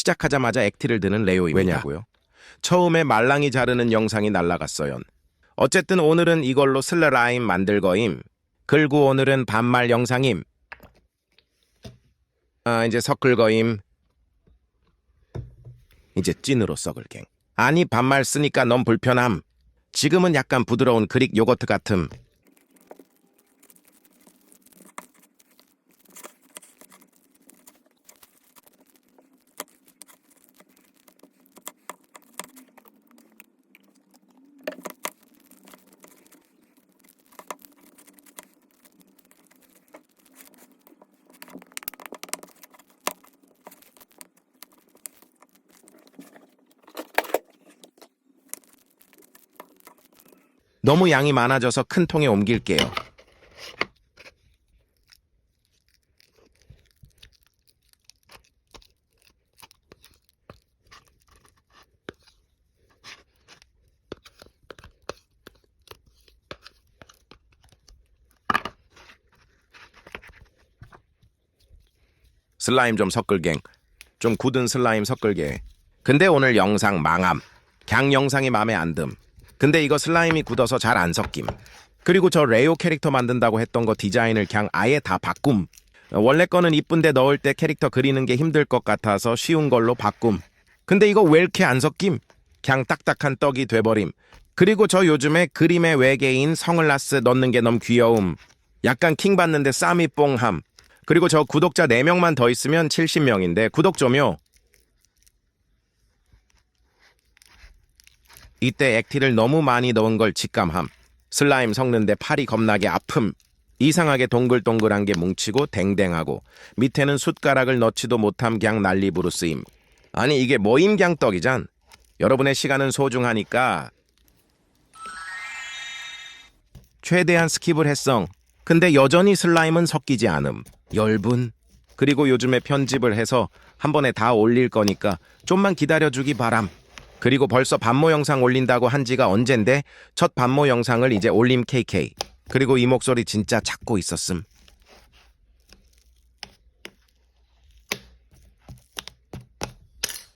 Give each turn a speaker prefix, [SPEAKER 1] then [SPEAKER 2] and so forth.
[SPEAKER 1] 시작하자마자 액티를 드는 레오입니다. 왜냐고요? 처음에 말랑이 자르는 영상이 날라갔어요. 어쨌든 오늘은 이걸로 슬라라임 만들 거임. 그리고 오늘은 반말 영상임. 아 이제 섞을 거임. 이제 찐으로 썩을 갱. 아니 반말 쓰니까 너무 불편함. 지금은 약간 부드러운 그릭 요거트 같음. 너무 양이 많아져서 큰 통에 옮길게요. 슬라임 좀 섞을갱. 좀 굳은 슬라임 섞을게. 근데 오늘 영상 망함. 갱 영상이 맘에 안 듦. 근데 이거 슬라임이 굳어서 잘 안 섞임. 그리고 저 레오 캐릭터 만든다고 했던 거 디자인을 그냥 아예 다 바꿈. 원래 거는 이쁜데 넣을 때 캐릭터 그리는 게 힘들 것 같아서 쉬운 걸로 바꿈. 근데 이거 왜 이렇게 안 섞임? 그냥 딱딱한 떡이 돼버림. 그리고 저 요즘에 그림의 외계인 성을라스 넣는 게 너무 귀여움. 약간 킹 받는데 쌈이 뽕함. 그리고 저 구독자 4명만 더 있으면 70명인데 구독 좀요. 이때 액티를 너무 많이 넣은 걸 직감함. 슬라임 섞는데 팔이 겁나게 아픔. 이상하게 동글동글한 게 뭉치고 댕댕하고 밑에는 숟가락을 넣지도 못함 그냥 난리부르 쓰임. 아니 이게 뭐임 그냥 떡이잔. 여러분의 시간은 소중하니까 최대한 스킵을 했성. 근데 여전히 슬라임은 섞이지 않음. 열분. 그리고 요즘에 편집을 해서 한 번에 다 올릴 거니까 좀만 기다려주기 바람. 그리고 벌써 반모 영상 올린다고 한 지가 언젠데 첫 반모 영상을 이제 올림 KK. 그리고 이 목소리 진짜 찾고 있었음.